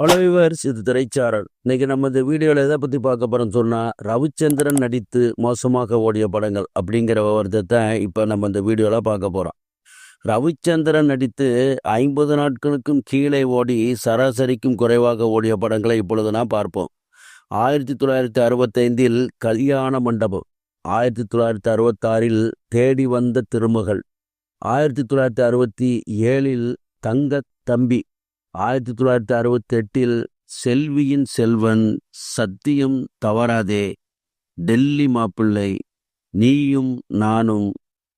Hello viewers இது திரைச்சாரல் இன்னைக்கு நம்ம இந்த வீடியோவில் எதை பற்றி பார்க்க போகிறோம்னு சொன்னால் ரவிச்சந்திரன் நடித்து மோசமாக ஓடிய படங்கள் அப்படிங்கிற விவரத்தை இப்போ நம்ம இந்த வீடியோவில் பார்க்க போகிறோம் ரவிச்சந்திரன் நடித்து ஐம்பது நாட்களுக்கும் கீழே ஓடி சராசரிக்கும் குறைவாக ஓடிய படங்களை இப்பொழுது நான் பார்ப்போம். ஆயிரத்தி தொள்ளாயிரத்தி அறுபத்தைந்தில் கல்யாண மண்டபம் ஆயிரத்தி தொள்ளாயிரத்தி அறுபத்தாறில் தேடி வந்த திருமகள் ஆயிரத்தி தொள்ளாயிரத்தி அறுபத்தி ஏழில் தங்க தம்பி ஆயிரத்தி தொள்ளாயிரத்தி அறுபத்தி எட்டில் செல்வியின் செல்வன் சத்தியம் தவறாதே. டெல்லி மாப்பிள்ளை நீயும் நானும்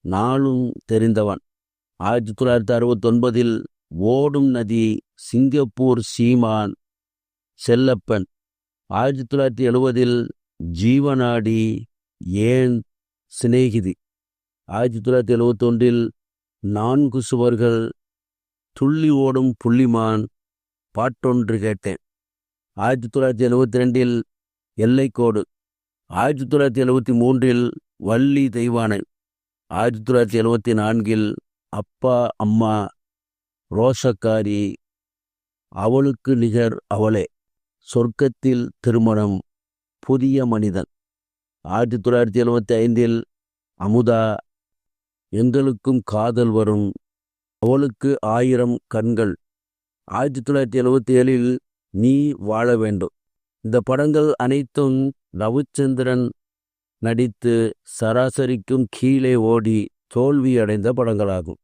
நானும் தெரிந்தவன். ஆயிரத்தி தொள்ளாயிரத்தி அறுபத்தொன்பதில் ஓடும் நதி சிங்கப்பூர் சீமான் செல்லப்பன். ஆயிரத்தி தொள்ளாயிரத்தி எழுபதில் ஜீவநாடி ஏன் சிநேகிதி. ஆயிரத்தி தொள்ளாயிரத்தி எழுபத்தொன்றில் நான்கு சுவர்கள் துள்ளி ஓடும் புள்ளிமான் பாட்டொன்று கேட்டேன். ஆயிரத்தி தொள்ளாயிரத்தி எழுபத்தி ரெண்டில் எல்லைக்கோடு. ஆயிரத்தி தொள்ளாயிரத்தி எழுபத்தி மூன்றில் வள்ளி தெய்வானை. ஆயிரத்தி தொள்ளாயிரத்தி எழுபத்தி நான்கில் அப்பா அம்மா ரோஷக்காரி அவளுக்கு நிகர் அவளே. சொர்க்கத்தில் திருமணம் புதிய மனிதன். ஆயிரத்தி தொள்ளாயிரத்தி எழுபத்தி ஐந்தில் அமுதா எங்களுக்கும் காதல் வரும் அவளுக்கு ஆயிரம் கண்கள். ஆயிரத்தி தொள்ளாயிரத்தி எழுபத்தி ஏழில் நீ வாழ வேண்டும். இந்த படங்கள் அனைத்தும் ரவிச்சந்திரன் நடித்து சராசரிக்கும் கீழே ஓடி தோல்வி அடைந்த படங்களாகும்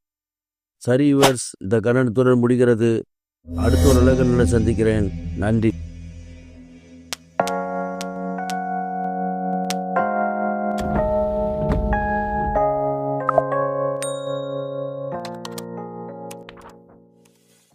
சரிவர்ஸ் இந்த கன்னடத்துடன் முடிகிறது. அடுத்த ஒரு சந்திக்கிறேன். நன்றி.